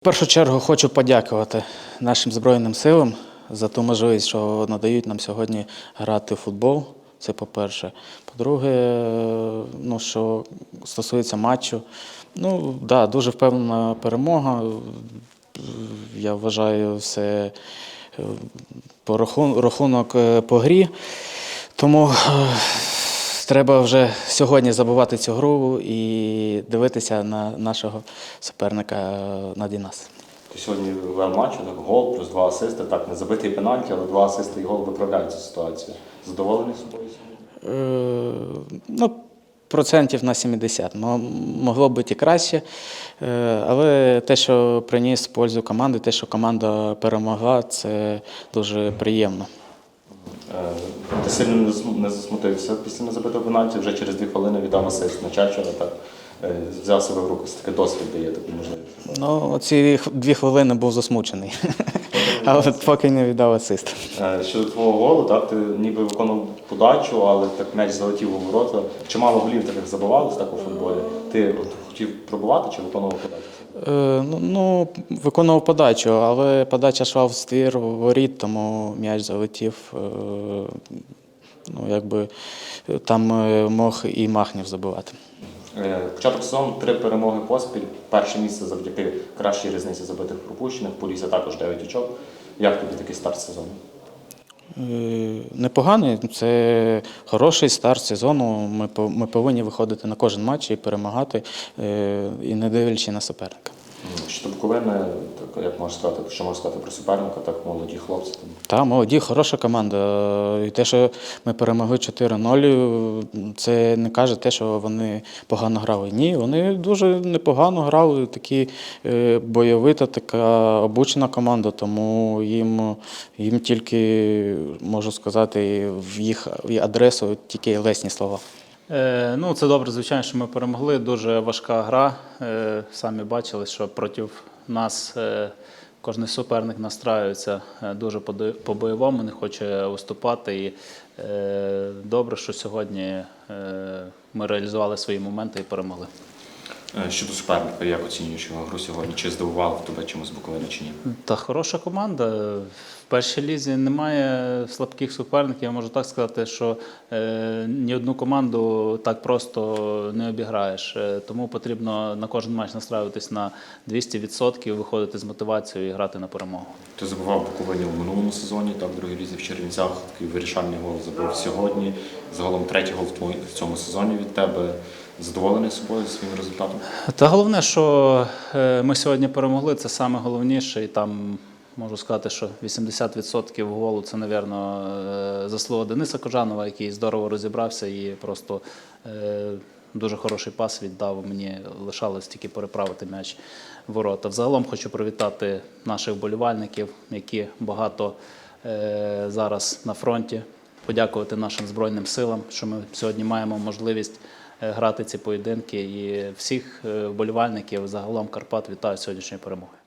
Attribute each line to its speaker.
Speaker 1: В першу чергу хочу подякувати нашим Збройним силам за ту можливість, що надають нам сьогодні грати в футбол. Це по-перше. По-друге, ну, що стосується матчу, ну да, дуже впевнена перемога. Я вважаю, все е, по рахунок е, по грі. Тому е, треба вже сьогодні забувати цю гру і дивитися на нашого суперника е, на Дінас.
Speaker 2: Сьогодні вел матчу, так гол, плюс два асисти, так, не забитий пенальті, але два асисти і гол виправляють цю ситуацію. Задоволений собою сьогодні?
Speaker 1: Е, ну, процентів на 70. Мо- Могло бути і краще. Е, Але те, що приніс пользу команди, те, що команда перемогла, це дуже приємно.
Speaker 2: Сильно не зас- не засмутився після незабитого пенальті, вже через дві хвилини віддав асист на Чачера, так е, взяв себе в руку, це такий досвід дає таку можливість.
Speaker 1: Ну, ці дві хвилини був засмучений. Але поки не віддав асист.
Speaker 2: Е, Щодо твого голу, так, ти ніби виконував подачу, але так м'яч залетів у ворота. Чимало голів таких забивалось так у футболі. Ти от хотів пробувати чи виконував подачу?
Speaker 1: Е, Ну, ну, виконував подачу, але подача йшла в ствір воріт, тому м'яч залетів. Е, Ну, якби е, там е, мог і Махнів забивати.
Speaker 2: Е, Початок сезону три перемоги поспіль. Перше місце завдяки кращій різниці забитих пропущених. Полісся також 9 очок. Як тобі такий старт сезону?
Speaker 1: Непоганий, це хороший старт сезону. Ми, повинні виходити на кожен матч і перемагати, і не дивлячись на суперника.
Speaker 2: М, Що так як можна сказати, що можна сказати про суперника, так молоді хлопці. Там.
Speaker 1: Та молоді, хороша команда. І те, що ми перемогли 4-0, це не каже те, що вони погано грали. Ні, вони дуже непогано грали. Такі е, бойовита, така обучена команда, тому їм, їм тільки можу сказати в їх в адресу тільки лесні слова.
Speaker 3: Е, ну, це добре, звичайно, що ми перемогли. Дуже важка гра. Е, самі бачили, що проти нас е, кожен суперник настраюється дуже по-бойовому, не хоче виступати. І добре, що сьогодні ми реалізували свої моменти і перемогли.
Speaker 2: Е, Щодо суперника, як оцінюєш його гру сьогодні? Чи здивував тебе чимось Буковини чи ні?
Speaker 3: Та хороша команда. В першій лізі немає слабких суперників. Я можу так сказати, що е, ні одну команду так просто не обіграєш. Е, тому потрібно на кожен матч настраюватись на 200%, виходити з мотивацією і грати на перемогу.
Speaker 2: Ти забував Буковині у минулому сезоні, так, в другій лізі в Чернівцях, такий вирішальний гол забив сьогодні. Загалом третій гол в в цьому сезоні від тебе. Задоволений собою своїм результатом?
Speaker 3: Та головне, що е, ми сьогодні перемогли, це саме головніше. І там можу сказати, що 80% голу це, напевно, заслуга Дениса Кожанова, який здорово розібрався і просто е, дуже хороший пас віддав. Мені лишалось тільки переправити м'яч ворота. Взагалом хочу привітати наших вболівальників, які багато е, зараз на фронті. Подякувати нашим Збройним силам, що ми сьогодні маємо можливість е, грати ці поєдинки. І всіх е, вболівальників загалом Карпат вітаю сьогоднішньої перемогою.